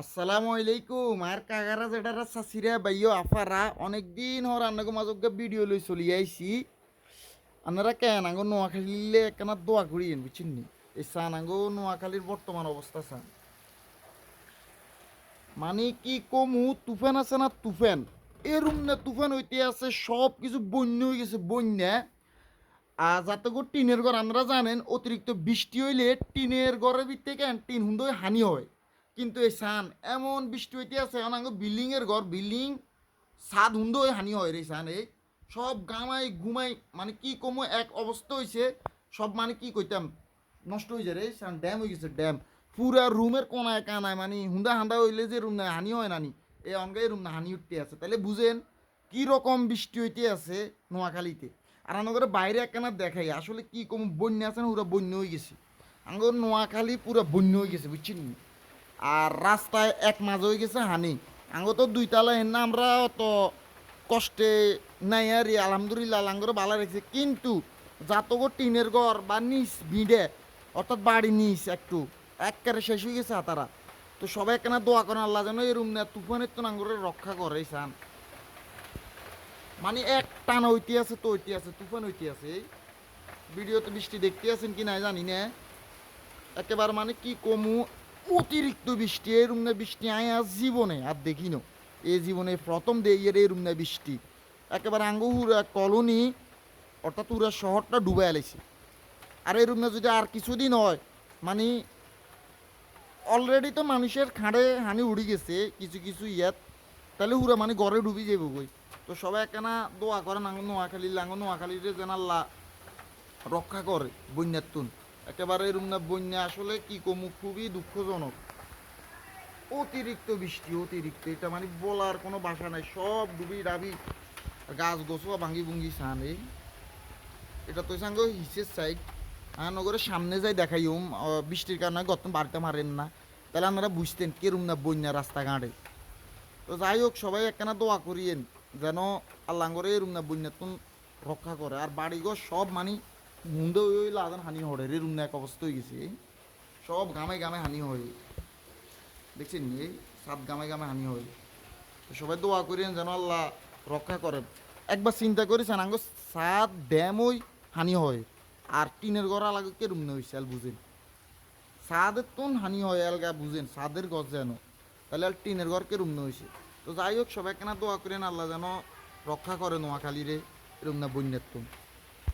আসসালামু আলাইকুম। আর কাকারা যেটারা চাচিরা বাইও আফারা অনেক দিন হর আন্নাগো মাজকে ভিডিও লই চলি আইছি। আপনারা কেন আঙ্গো নোয়াখালীলে একখানা দোয়া করিয়েন বুঝছেন নি? এই চান আঙ্গো নোয়াখালীর বর্তমান অবস্থা চান। মানে কি কমু, তুফান আছে না তুফান? এরম না তুফান হইতে আছে সব কিছু বন্য হয়ে গেছে, বন্যা। আর যাতে করে টিনের ঘর আপনারা জানেন, অতিরিক্ত বৃষ্টি হইলে টিনের ঘরের ভিতর থেকে টিন হুন্দ হানি হয়। কিন্তু এই সান, এমন বৃষ্টি হইতে আছে অনাঙ্গ বিল্ডিং এর ঘর, বিল্ডিং সাদ হুন্দ হানি হয় রে সান, এই সব গামাই ঘুমাই মানে কি কমো, এক অবস্থা হয়েছে সব মানে কি কইতাম, নষ্ট হয়ে যায় রে সান, ড্যাম হয়ে গেছে, ড্যাম। পুরা রুমের কোনায় কানায় মানে হুন্দা হান্দা হইলে যে রুম নাই, হানি হয় নানি এই অঙ্গাই রুম না হানি উঠতে আছে। তাহলে বুঝেন কি রকম বৃষ্টি হইতে আছে নোয়াখালীতে। আর আমাদের বাইরে একখানা দেখাই, আসলে কি কম, বন্যা আছে না পুরা বন্যা হয়ে গেছে। আমাদের নোয়াখালী পুরা বন্যা হয়ে গেছে, বুঝছেন নি? আর রাস্তায় এক মাঝ হয়ে গেছে হানি। আঙ্গো তো দুই তালা হেন আমরা অত কষ্টে নাই আর আলহামদুলিল্লাহ আঙ্গরে ভালো রেখেছে। কিন্তু যাতগো টিনের ঘর বা নিচ ভিড়ে, অর্থাৎ বাড়ি নিচ একটু, একবারে শেষ হয়ে গেছে তারা। তো সবাই কেন দোয়া করেন আল্লাহ যেন এই রুম না তুফানের তো আঙ্গরে রক্ষা করে সান। মানে এক টান হইতে আছে তো হইতে আছে তুফান হইতে আছে এই ভিডিওতে বৃষ্টি দেখতে আছেন কি না জানি না। একেবারে মানে কি কমু অতিরিক্ত বৃষ্টি এরম না বৃষ্টি আয় আজ জীবনে, আর দেখিনো এই জীবনে প্রথম দেই এর এরম না বৃষ্টি। একেবারে আঙ্গুরা কলোনি, অর্থাৎ পুরা শহরটা ডুবে এলেছে আর এরম না যদি আর কিছুদিন হয় মানে অলরেডি তো মানুষের খাঁড়ে হানি উড়ি গেছে, কিছু কিছু ইয়াত, তাহলে হুরা মানে ঘরে ডুবি যাব গই তো সবাই একখানা দোয়া করেন আঙ্গ নোয়াখালী, লাঙ্গ নোয়াখালীরে যেন আল্লাহ রক্ষা করে বন্যার তুন একেবারে এরম বন্যা আসলে কি কমু, খুবই দুঃখজনক। অতিরিক্ত বৃষ্টি, অতিরিক্ত, এটা মানে বলার কোনো ভাষা নাই, সব ডুবি ডাবি গাছ গোছও ভাঙ্গি ভুঙ্গি সান। এই এটা তো সাঙ্গ হিসের সাইড আর নগরের সামনে যাই দেখাই বৃষ্টির কারণে গত বাড়িতে মারেন না। তাহলে আপনারা বুঝতেন কেরম না বন্যা রাস্তাঘাটে। তো যাই হোক, সবাই একখানা দোয়া করিয়েন, যেন আল্লাহ করে এরম না বন্যাতুন রক্ষা করে। আর বাড়িঘর সব মানে মুন্ডে ওই লাগান হানি হরে রে, রুম এক অবস্থা হয়ে গেছে। সব গামে গামে হানি হয়। দেখছেন এই সাত গামে গামে হানি হয়। সবাই দোয়া করিয়েন যেন আল্লাহ রক্ষা করেন একবার চিন্তা করেছেন আঙ্গ সাত ওই হানি হয়। আর টিনের ঘর আলাদা কে রুম নেই সেল বুঝেন। সাদের তো হানি হয় এলগা বুঝেন, সাদের গছ যেন। তাহলে আর টিনের ঘর কে রুম হয়েছে তো যাই হোক সবাই কেনা দোয়া করেন আল্লাহ যেন রক্ষা করে নোয়াখালীরে এরম না বন্যাত্ম